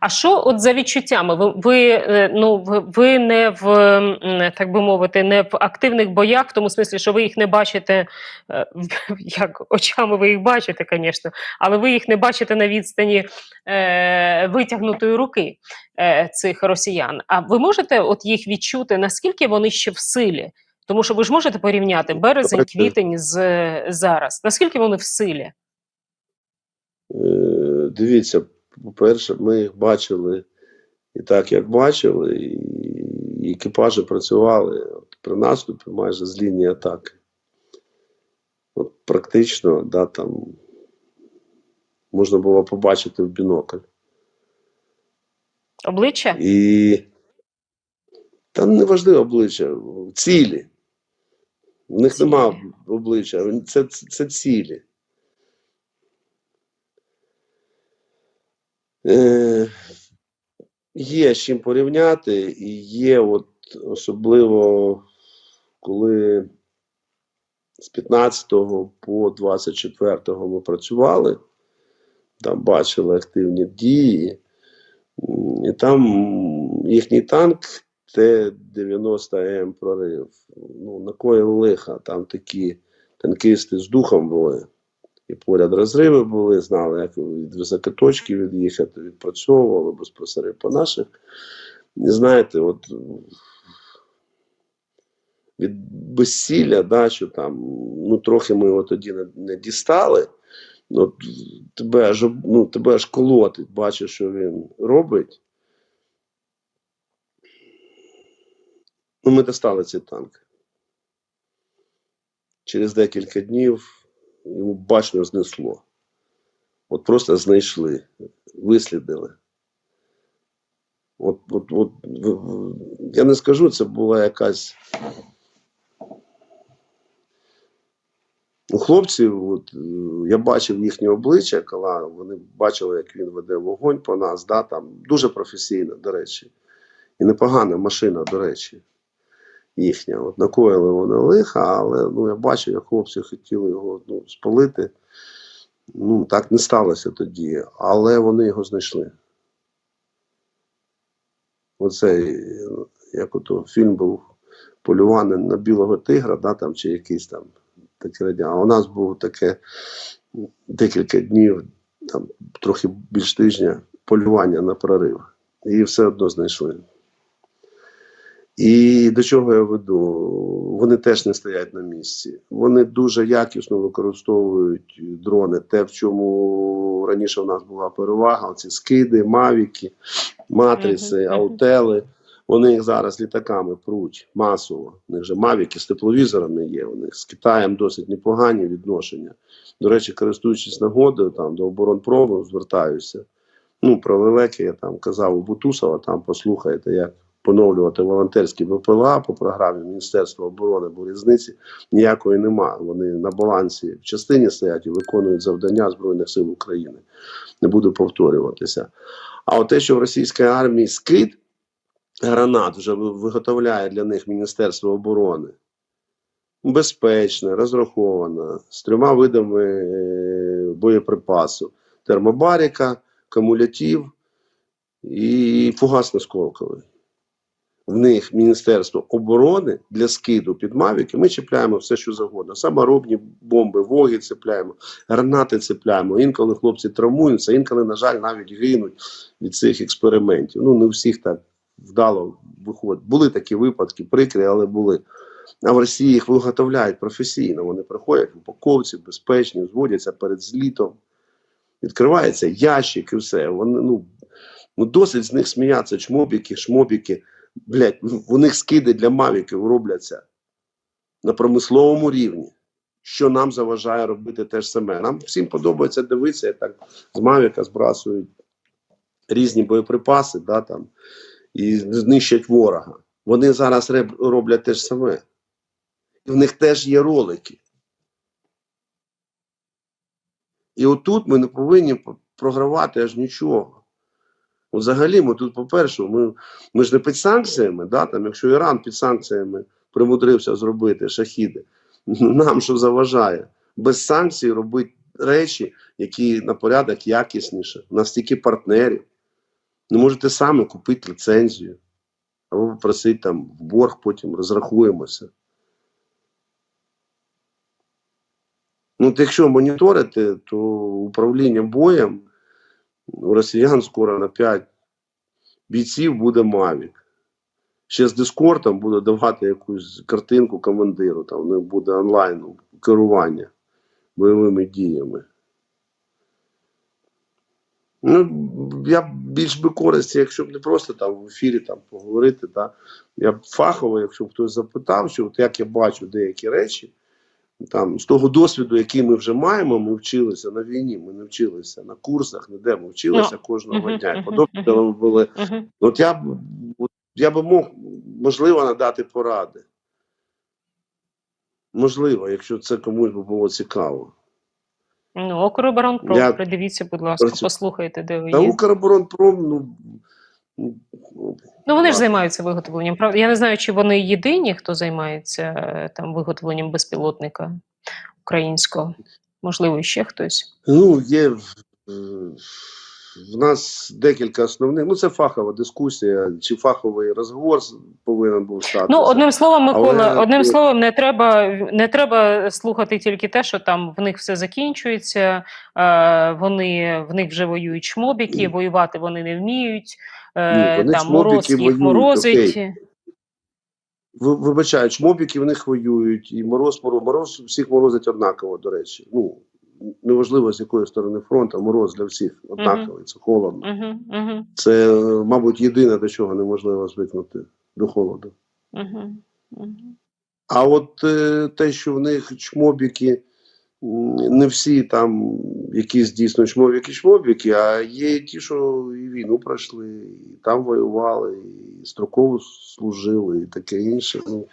А що от за відчуттями? Ви, ви е, ну ви, не в так би мовити, не в активних боях, в тому смислі, що ви їх не бачите е, як очами ви їх бачите, звісно, але ви їх не бачите на відстані е, витягнутої руки е, цих росіян. А ви можете от їх відчути, наскільки вони ще в силі? Тому що ви ж можете порівняти березень, квітень з е, зараз. Наскільки вони в силі? Дивіться, по-перше, ми їх бачили і так, як бачили, і екіпажі працювали от, при наступі майже з лінії атаки. От практично, да, там можна було побачити в бінокль. Обличчя? І там не важливо обличчя, цілі. У них нема обличчя, це, це, це цілі. Е, є з чим порівняти, і є от особливо, коли з 15 по 24 ми працювали, там бачили активні дії, і там їхній танк Т-90М прорив. Ну, на кої лиха, там такі танкісти з духом були. І поряд розриви були, знали, як від високоточки від'їхати, відпрацьовували безпосередньо по наших. І знаєте, от від безсилля, да, що там, ну трохи ми його тоді не, не дістали. От тебе аж, ну, тебе аж колотить, бачиш, що він робить. Ну, ми достали цей танк. Через декілька днів йому башню знесло. От просто знайшли, вислідили. От, от, от, я не скажу, це була якась. У хлопців, от, я бачив їхнє обличчя, коли вони бачили, як він веде вогонь по нас. Да, там, дуже професійно, до речі. І непогана машина, до речі, їхня. От накоїли вони лиха, але ну, я бачив, як хлопці хотіли його ну, спалити. Ну, так не сталося тоді, але вони його знайшли. Оцей, як ото фільм був полювання на білого тигра, да, там, чи якийсь там таке радя. А у нас було таке декілька днів, там, трохи більш тижня, полювання на прорив. І все одно знайшли. І до чого я веду? Вони теж не стоять на місці. Вони дуже якісно використовують дрони. Те, в чому раніше у нас була перевага, ці скиди, мавіки, мгм. аутели. Вони їх зараз літаками пруть масово. У них же мавіки з тепловізорами є. У них з Китаєм досить непогані відношення. До речі, користуючись нагодою, там до оборонпрому звертаюся. Ну, про лелеки я там казав у Бутусова, там послухайте, як поновлювати волонтерські ВПЛА по програмі Міністерства оборони, бо різниці ніякої нема. Вони на балансі в частині стоять і виконують завдання Збройних сил України. Не буду повторюватися. А от те, що в російській армії скид гранат вже виготовляє для них Міністерство оборони. Безпечне, розраховане, з трьома видами е, боєприпасу: термобаріка, кумулятив і фугасно-сколковий. В них Міністерство оборони для скиду під Мавіки ми чіпляємо все, що завгодно. Саморобні бомби, воги цепляємо, гранати цепляємо. Інколи хлопці травмуються, інколи, на жаль, навіть гинуть від цих експериментів. Ну, не всіх так вдало виходить. Були такі випадки, прикрі, але були. А в Росії їх виготовляють професійно. Вони приходять в упаковці, безпечні, зводяться перед злітом. Відкривається ящик і все. Вони, ну, ну досить з них сміятися, чмобіки, шмобіки. Блять, у них скиди для мавіків робляться на промисловому рівні. Що нам заважає робити те ж саме. Нам всім подобається дивитися, як так з Мавіка збрасують різні боєприпаси, да, там, і знищать ворога. Вони зараз роблять те ж саме. І в них теж є ролики. І отут ми не повинні програвати аж нічого. Взагалі, ми тут, по-перше, ми, ми ж не під санкціями, да, там, якщо Іран під санкціями примудрився зробити шахіди, нам що заважає? Без санкцій робити речі, які на порядок якісніше. У нас стільки партнерів. Не можете самі купити ліцензію. Або попросити там в борг, потім розрахуємося. Ну, якщо моніторити, то управління боєм у росіян скоро на 5 бійців буде Мавік. Ще з дискортом буде давати якусь картинку командиру, там них буде онлайн керування бойовими діями. Ну, я більш би користі, якщо б не просто там в ефірі там поговорити. Та, я б фахово, якщо б хтось запитав, що от як я бачу деякі речі, там, з того досвіду, який ми вже маємо, ми вчилися на війні, ми не вчилися на курсах, ніде ми вчилися Ну, кожного дня. І подобно ми були. От я б я би мог, можливо, надати поради. Можливо, якщо це комусь би було цікаво. Ну, Укроборонпром, Я- придивіться, будь ласка, послухайте, де ви Та є. Укроборонпром, ну. Ну, вони ж займаються виготовленням. Я не знаю, чи вони єдині, хто займається е, там виготовленням безпілотника українського. Можливо, ще хтось. Ну, є в, нас декілька основних. Ну, це фахова дискусія, чи фаховий розговор повинен був стати. Ну, одним словом, Микола, Але- одним словом, не треба, не треба слухати тільки те, що там в них все закінчується, е, вони, в них вже воюють шмобіки, Ні. воювати вони не вміють, е, Ні, вони там мороз їх воюють, морозить. Ви- Вибачають, шмобіки в них воюють, і мороз, мороз, мороз всіх морозить однаково, до речі. Ну, неважливо з якої сторони фронту, мороз для всіх однаковий, це холодно. Це, мабуть, єдине, до чого неможливо звикнути до холоду. А от е, те, що в них чмобіки, не всі там якісь дійсно чмобіки, чмобіки, а є ті, що і війну пройшли, і там воювали, і строково служили, і таке інше. Ну,